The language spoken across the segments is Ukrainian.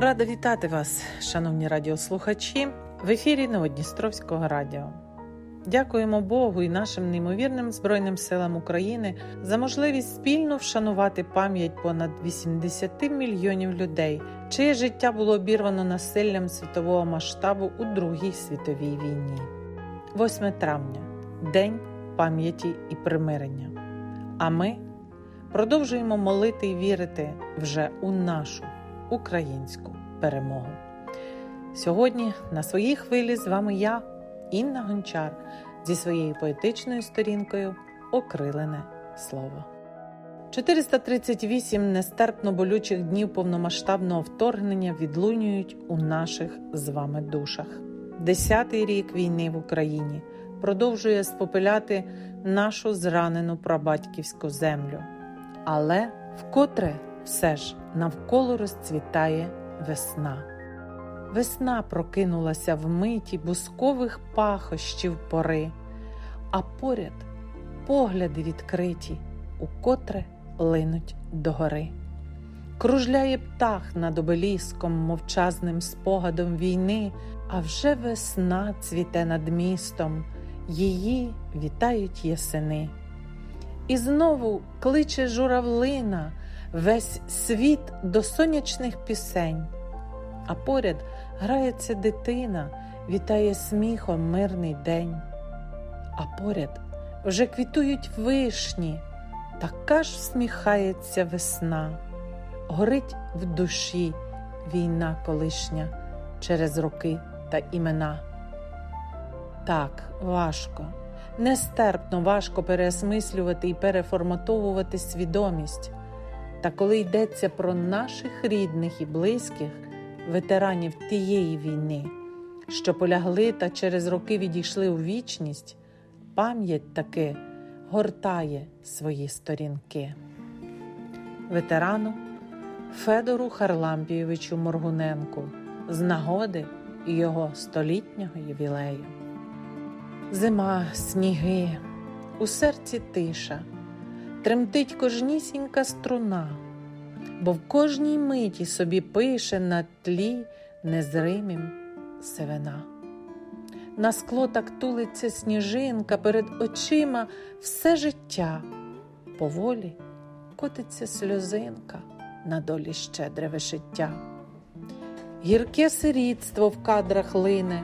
Рада вітати вас, шановні радіослухачі, в ефірі Новодністровського радіо. Дякуємо Богу і нашим неймовірним Збройним силам України за можливість спільно вшанувати пам'ять понад 80 мільйонів людей, чиє життя було обірвано насиллям світового масштабу у Другій світовій війні. 8 травня День пам'яті і примирення. А ми продовжуємо молити і вірити вже у нашу українську перемогу. Сьогодні на своїй хвилі з вами я, Інна Гончар, зі своєю поетичною сторінкою Окрилене слово. 438 нестерпно болючих днів повномасштабного вторгнення відлунюють у наших з вами душах. Десятий рік війни в Україні продовжує спопиляти нашу зранену прабатьківську землю. Але вкотре все ж навколо розцвітає весна. Весна прокинулася в миті бускових пахощів пори, а поряд погляди відкриті, укотре линуть догори. Кружляє птах над обеліском мовчазним спогадом війни, а вже весна цвіте над містом, її вітають ясени. І знову кличе журавлина весь світ до сонячних пісень, а поряд грається дитина, вітає сміхом мирний день. А поряд вже квітують вишні, така ж всміхається весна, горить в душі війна колишня через роки та імена. Так, важко, нестерпно важко переосмислювати і переформатовувати свідомість. Та коли йдеться про наших рідних і близьких, ветеранів тієї війни, що полягли та через роки відійшли у вічність, пам'ять таки гортає свої сторінки. Ветерану Федору Харлампійовичу Моргуненку з нагоди його столітнього ювілею. Зима, сніги, у серці тиша, тремтить кожнісінька струна, бо в кожній миті собі пише на тлі незримім сивина. На скло так тулиться сніжинка перед очима все життя, поволі котиться сльозинка на долі щедре вишиття. Гірке сирітство в кадрах лине,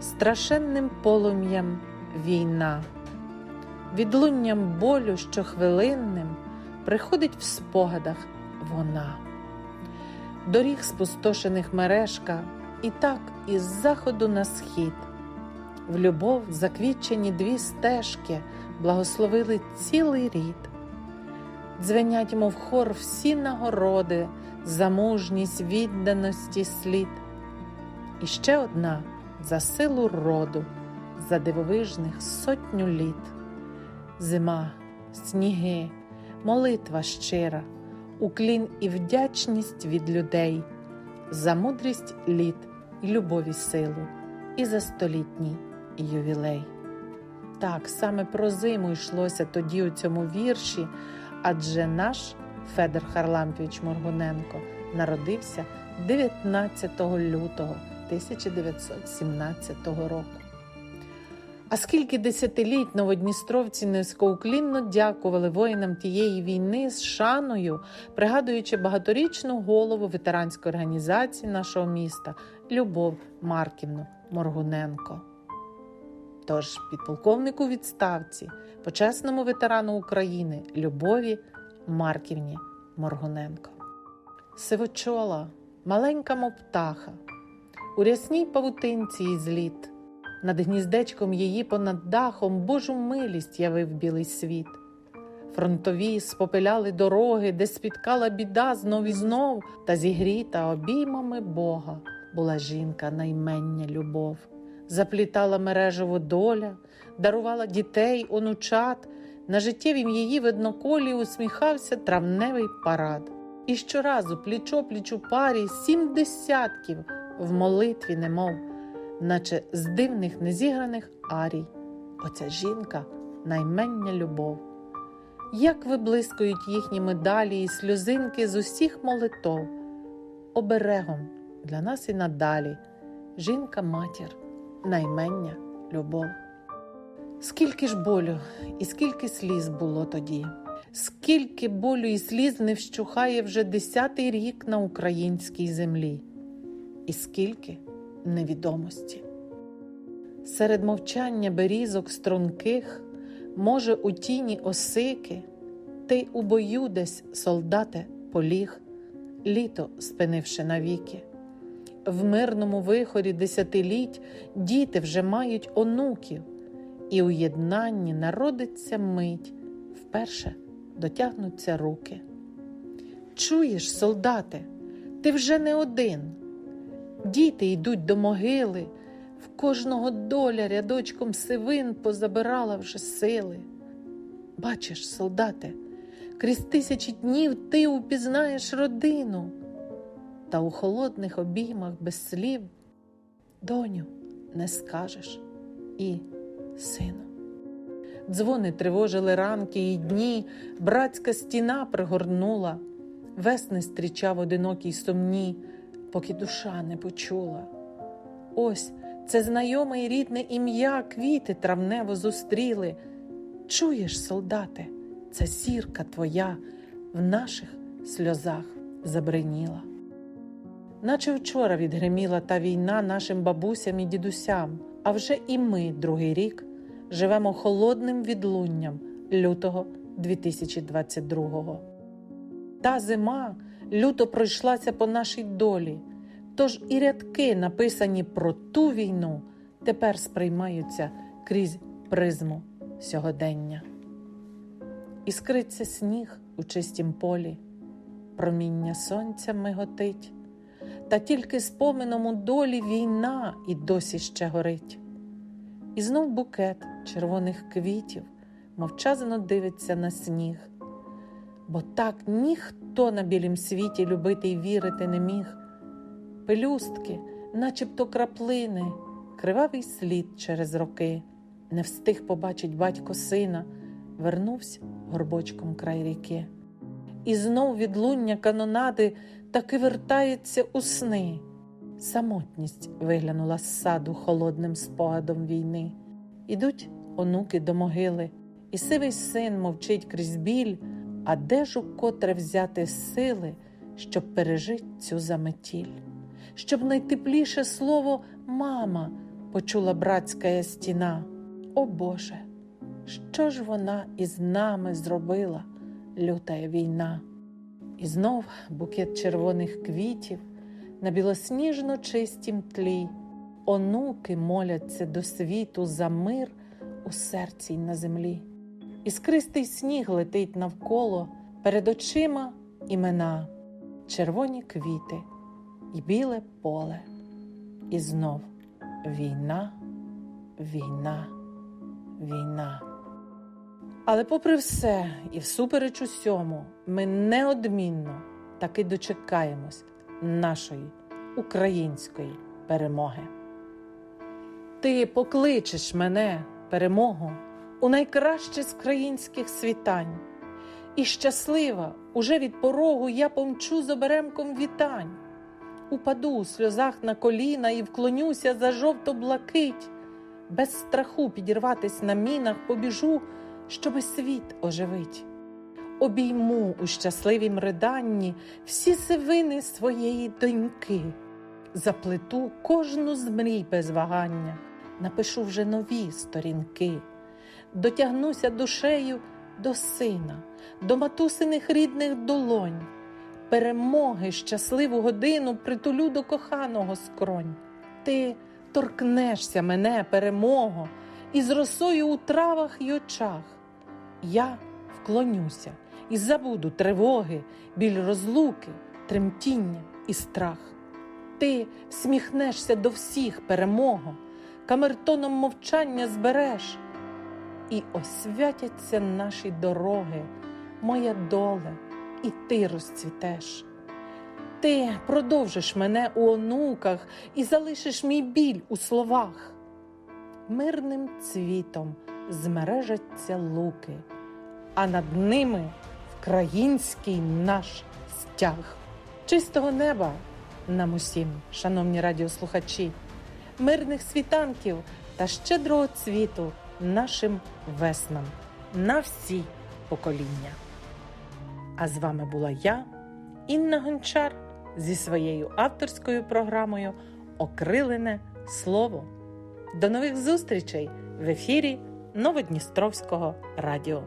страшенним полум'ям війна, відлунням болю щохвилинним приходить в спогадах вона. Доріг спустошених мережка, і так із заходу на схід. В любов заквітчені дві стежки благословили цілий рід. Дзвенять, мов хор, всі нагороди, за мужність, відданості слід. І ще одна за силу роду, за дивовижних сотню літ. Зима, сніги, молитва щира, уклін і вдячність від людей, за мудрість літ і любові силу, і за столітній ювілей. Так, саме про зиму йшлося тоді у цьому вірші, адже наш Федор Харлампійович Моргуненко народився 19 лютого 1917 року. А скільки десятиліть новодністровці низькоуклінно дякували воїнам тієї війни з шаною, пригадуючи багаторічну голову ветеранської організації нашого міста Любов Марківну Моргуненко. Тож підполковнику відставці, почесному ветерану України Любові Марківні Моргуненко. Сивочола, маленька мов птаха, у рясній павутинці і зліт. Над гніздечком її понад дахом Божу милість явив білий світ. Фронтові спопиляли дороги, де спіткала біда знов і знов, та зігріта обіймами Бога була жінка наймення любов, заплітала мережево доля, дарувала дітей, онучат, на життєвім її видноколі усміхався травневий парад. І щоразу плічо плічу парі сім десятків в молитві немов наче з дивних незіграних арій. Оця жінка наймення любов. Як виблискують їхні медалі і сльозинки з усіх молитов, оберегом для нас і надалі. Жінка матір, наймення любов. Скільки ж болю і скільки сліз було тоді, скільки болю і сліз не вщухає вже десятий рік на українській землі, і скільки невідомості. Серед мовчання берізок струнких, може, у тіні осики, ти у бою десь, солдате, поліг, літо спинивши навіки. В мирному вихорі десятиліть діти вже мають онуків, і у єднанні народиться мить, вперше дотягнуться руки. Чуєш, солдате, ти вже не один. Діти йдуть до могили, в кожного доля рядочком сивин позабирала вже сили. Бачиш, солдате, крізь тисячі днів ти упізнаєш родину, та у холодних обіймах без слів доню не скажеш і сину. Дзвони тривожили ранки і дні, братська стіна пригорнула, весни стрічав одинокій сумні, поки душа не почула. Ось це знайоме і рідне ім'я квіти травнево зустріли. Чуєш, солдате, це зірка твоя в наших сльозах забриніла. Наче вчора відгриміла та війна нашим бабусям і дідусям, а вже і ми другий рік живемо холодним відлунням лютого 2022-го. Та зима люто пройшлася по нашій долі, тож і рядки, написані про ту війну, тепер сприймаються крізь призму сьогодення. Іскриться сніг у чистім полі, проміння сонця миготить, та тільки спомином у долі війна і досі ще горить. І знов букет червоних квітів мовчазно дивиться на сніг, бо так ніхто на білім світі любити й вірити не міг. Пелюстки, начебто краплини, кривавий слід через роки, не встиг побачить батько сина, вернувся горбочком край ріки. І знов відлуння канонади таки вертається у сни. Самотність виглянула з саду холодним спогадом війни. Ідуть онуки до могили, і сивий син мовчить крізь біль, а де ж укотре взяти сили, щоб пережити цю заметіль, щоб найтепліше слово мама почула братська стіна. О Боже, що ж вона із нами зробила, лютая війна? І знов букет червоних квітів на білосніжно чистім тлі. Онуки моляться до світу за мир у серці й на землі. Іскристий сніг летить навколо, перед очима імена, червоні квіти і біле поле. І знов війна, війна, війна. Але, попри все, і всупереч усьому, ми неодмінно таки дочекаємось нашої української перемоги. Ти покличеш мене, перемогу, у найкраще з країнських світань, і щаслива уже від порогу я помчу з оберемком вітань, упаду у сльозах на коліна і вклонюся за жовто блакить, без страху підірватись на мінах побіжу, щоби світ оживить. Обійму у щасливім риданні всі сивини своєї доньки, заплету кожну з мрій без вагання, напишу вже нові сторінки, дотягнуся душею до сина, до матусиних рідних долонь, перемоги, щасливу годину притулю до коханого скронь. Ти торкнешся мене, перемого, і з росою у травах й очах. Я вклонюся і забуду тривоги, біль розлуки, тремтіння і страх. Ти всміхнешся до всіх перемого, камертоном мовчання збереш, і освятяться наші дороги, моя доле, і ти розцвітеш. Ти продовжиш мене у онуках і залишиш мій біль у словах. Мирним цвітом змережаться луки, а над ними вкраїнський наш стяг. Чистого неба нам усім, шановні радіослухачі, мирних світанків та щедрого цвіту нашим веснам на всі покоління. А з вами була я, Інна Гончар, зі своєю авторською програмою Окрилене слово. До нових зустрічей в ефірі Новодністровського радіо.